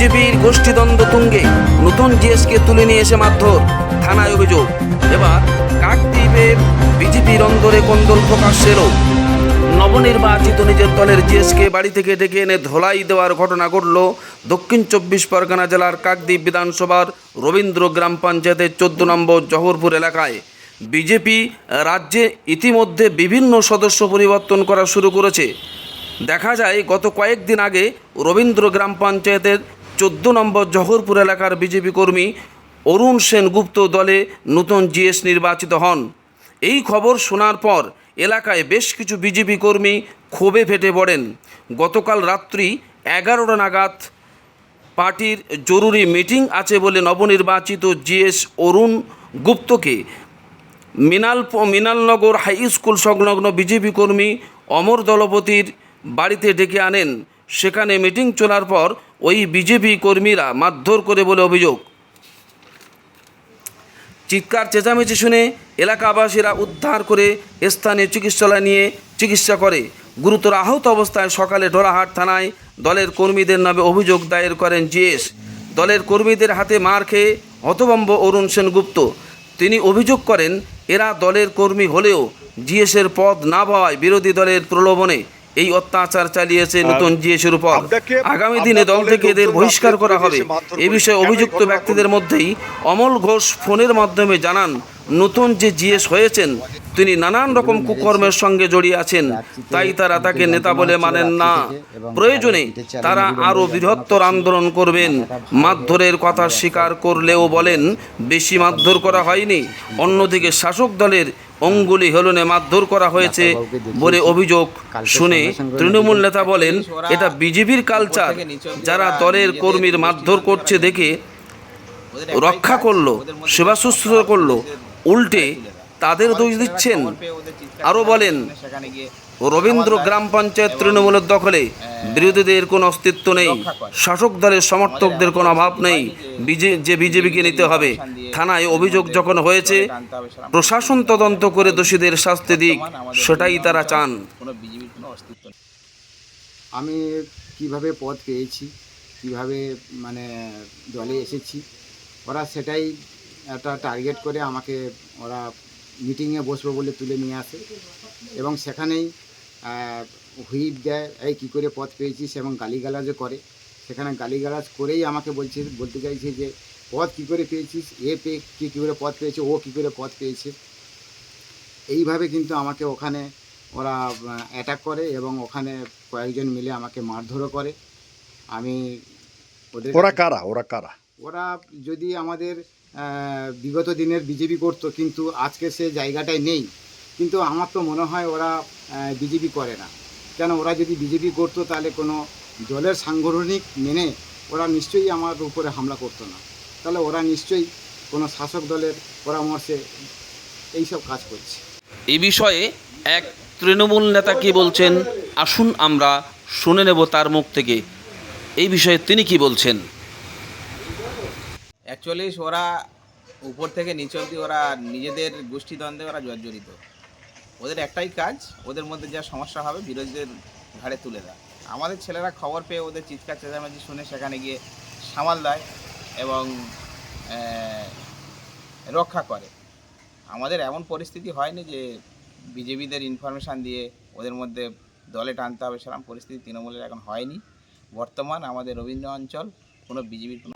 বিজেপির গোষ্ঠীদ্বন্দ্ব তুঙ্গে নতুন জিএসকে তুলে নিয়ে এসে মারধর, থানায় অভিযোগ। এবার কাকদ্বীপের বিজেপির অন্দরে কোন্দল প্রকাশ এলো। নবনির্বাচিত নিজের দলের জিএসকে বাড়ি থেকে ডেকে এনে ধোলাই দেওয়ার ঘটনা ঘটল দক্ষিণ চব্বিশ পরগনা জেলার কাকদ্বীপ বিধানসভার রবীন্দ্র গ্রাম পঞ্চায়েতের চোদ্দ নম্বর জহরপুর এলাকায়। বিজেপি রাজ্যে ইতিমধ্যে বিভিন্ন সদস্য পরিবর্তন করা শুরু করেছে। দেখা যায়, গত কয়েকদিন আগে রবীন্দ্র গ্রাম পঞ্চায়েতের চোদ্দ নম্বর জহরপুর এলাকার বিজেপি কর্মী অরুণ সেনগুপ্ত দলে নতুন জিএস নির্বাচিত হন। এই খবর শোনার পর এলাকায় বেশ কিছু বিজেপি কর্মী ক্ষোভে ফেটে পড়েন। গতকাল রাত্রি এগারোটা নাগাদ পার্টির জরুরি মিটিং আছে বলে নবনির্বাচিত জিএস অরুণ গুপ্তকে মিনাল মিনালনগর হাই স্কুল সংলগ্ন বিজেপি কর্মী অমর দলপতির বাড়িতে ডেকে আনেন। সেখানে মিটিং চলার পর ওই বিজেপি কর্মীরা মারধর করে বলে অভিযোগ। চিৎকার, চেঁচামেচি শুনে এলাকাবাসীরা উদ্ধার করে স্থানীয় চিকিৎসালয় নিয়ে চিকিৎসা করে। গুরুতর আহত অবস্থায় সকালে ডোরাহাট থানায় দলের কর্মীদের নামে অভিযোগ দায়ের করেন জিএস। দলের কর্মীদের হাতে মার খেয়ে হতবম্ব অরুণ সেনগুপ্ত। তিনি অভিযোগ করেন, এরা দলের কর্মী হলেও জিএসের পদ না পাওয়ায় বিরোধী দলের প্রলোভনে এই অত্যাচার চালিয়েছে নতুন জিএসের উপর। আগামী দিনে দল থেকে এদের বহিষ্কার করা হবে। এ বিষয়ে অভিযুক্ত ব্যক্তিদের মধ্যেই অমল ঘোষ ফোনের মাধ্যমে জানান নতুন যে জিএস হয়েছেন তিনি নানান রকম কুকর্মের সঙ্গে জড়িয়ে আছেন। তাই তারা তাকে নেতা বলে মানেন না। প্রয়োজনে তারা আরও বৃহত্তর আন্দোলন করবেন। মারধরের কথা স্বীকার করলেও বলেন, বেশি মারধর করা হয়নি। অন্যদিকে শাসক দলের অঙ্গুলি হেলনে মারধর করা হয়েছে বলে অভিযোগ শুনে তৃণমূল নেতা বলেন, এটা বিজেপির কালচার। যারা দলের কর্মীর মারধর করছে দেখে রক্ষা করল, সেবা শুশ্রূষা করল, উল্টে তাদের দোষ দিচ্ছেন। আরও বলেন, রবীন্দ্র গ্রাম পঞ্চায়েত তৃণমূলের দখলে বিরোধীদের কোনো অস্তিত্ব নেই, শাসক দলের সমর্থকদের কোনো অভাব নেই যে বিজেপিকে নিতে হবে। থানায় অভিযোগ যখন হয়েছে, প্রশাসন তদন্ত করে দোষীদের শাস্তি দিক, সেটাই তারা চান। আমি কীভাবে পদ পেয়েছি, কীভাবে মানে দলে এসেছি, ওরা সেটাই একটা টার্গেট করে আমাকে ওরা মিটিংয়ে বসবো বলে তুলে নিয়ে আসে। এবং সেখানেই হুইপ দেয় এই কী করে পথ পেয়েছিস এবং গালিগালাজও করে। সেখানে গালিগালাজ করেই আমাকে বলছে বলতে চাইছে যে পথ কী করে পেয়েছিস? এ পে কী কী করে পথ পেয়েছে? ও কী করে পথ পেয়েছে? এইভাবে কিন্তু আমাকে ওখানে ওরা অ্যাটাক করে এবং ওখানে কয়েকজন মিলে আমাকে মারধরও করে। আমি ওদের ওরা কারা? ওরা কারা? ওরা যদি আমাদের বিগত দিনের বিজেপি করতো, কিন্তু আজকে সে জায়গাটায় নেই। কিন্তু আমার তো মনে হয় ওরা বিজেপি করে না। কেন, ওরা যদি বিজেপি করতো, তাহলে কোনো দলের সাংগঠনিক মেনে ওরা নিশ্চয়ই আমার উপরে হামলা করতো না। তাহলে ওরা নিশ্চয়ই কোনো শাসক দলের পরামর্শে এইসব কাজ করছে। এই বিষয়ে এক তৃণমূল নেতা কি বলছেন? আসুন আমরা শুনে নেব তার মুখ থেকে। এই বিষয়ে তিনি কি বলছেন? অ্যাকচুয়ালি ওরা উপর থেকে নিচে অবধি ওরা নিজেদের গোষ্ঠীদ্বন্দ্বে ওরা জর্জরিত। ওদের একটাই কাজ, ওদের মধ্যে যা সমস্যা হবে বিরোধীদের ঘাড়ে তুলে দেয় আমাদের ছেলেরা খবর পেয়ে ওদের চিৎকার, চেঁচামেচি শুনে সেখানে গিয়ে সামাল দেয় এবং রক্ষা করে। আমাদের এমন পরিস্থিতি হয়নি যে বিজেপিদের ইনফরমেশান দিয়ে ওদের মধ্যে দলে টানতে হবে সেরকম পরিস্থিতি তৃণমূলের এখন হয়নি। বর্তমান আমাদের রবীন্দ্র অঞ্চল কোনো বিজেপির কোনো